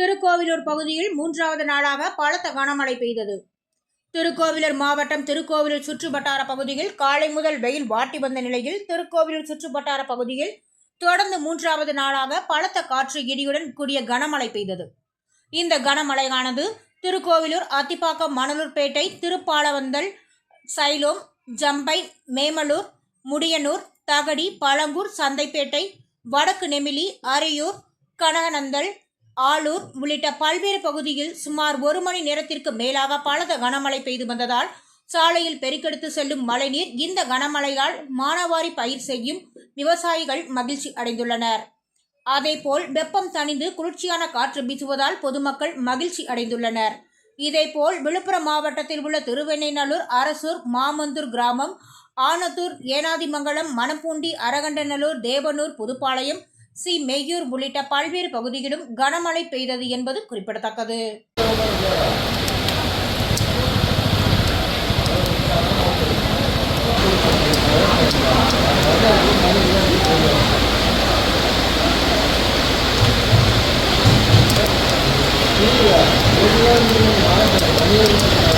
திருக்கோவிலூர் பகுதியில் மூன்றாவது நாளாக பலத்த கனமழை பெய்தது. திருக்கோவிலூர் மாவட்டம் திருக்கோவிலூர் சுற்றுவட்டார பகுதியில் காலை முதல் வெயில் வாட்டி வந்த நிலையில் திருக்கோவிலூர் சுற்றுவட்டார பகுதியில் தொடர்ந்து மூன்றாவது நாளாக பலத்த காற்று இடியுடன் கூடிய கனமழை பெய்தது. இந்த கனமழையானது திருக்கோவிலூர் அத்திப்பாக்கம் மணலூர்பேட்டை திருப்பாலவந்தல் சைலோம் ஜம்பை மேமலூர் முடியனூர் தகடி பழங்கூர் சந்தைப்பேட்டை வடக்கு நெமிலி அரியூர் கனகநந்தல் ஆலூர் உள்ளிட்ட பல்வேறு பகுதியில் சுமார் ஒரு மணி நேரத்திற்கு மேலாக பலத்த கனமழை பெய்து வந்ததால் சாலையில் பெருக்கெடுத்து செல்லும் மழைநீர் இந்த கனமழையால் மானாவாரி பயிர் செய்யும் விவசாயிகள் மகிழ்ச்சி அடைந்துள்ளனர். அதேபோல் வெப்பம் தணிந்து குளிர்ச்சியான காற்று வீசுவதால் பொதுமக்கள் மகிழ்ச்சி அடைந்துள்ளனர். இதேபோல் விழுப்புரம் மாவட்டத்தில் உள்ள திருவெண்ணைநல்லூர் அரசூர் மாமந்தூர் கிராமம் ஆனத்தூர் ஏனாதிமங்கலம் மணப்பூண்டி அரகண்டநல்லூர் தேவனூர் புதுப்பாளையம் சி. மெய்யூர் உள்ளிட்ட பல்வேறு பகுதிகளிலும் கனமழை பெய்தது என்பது குறிப்பிடத்தக்கது. Thank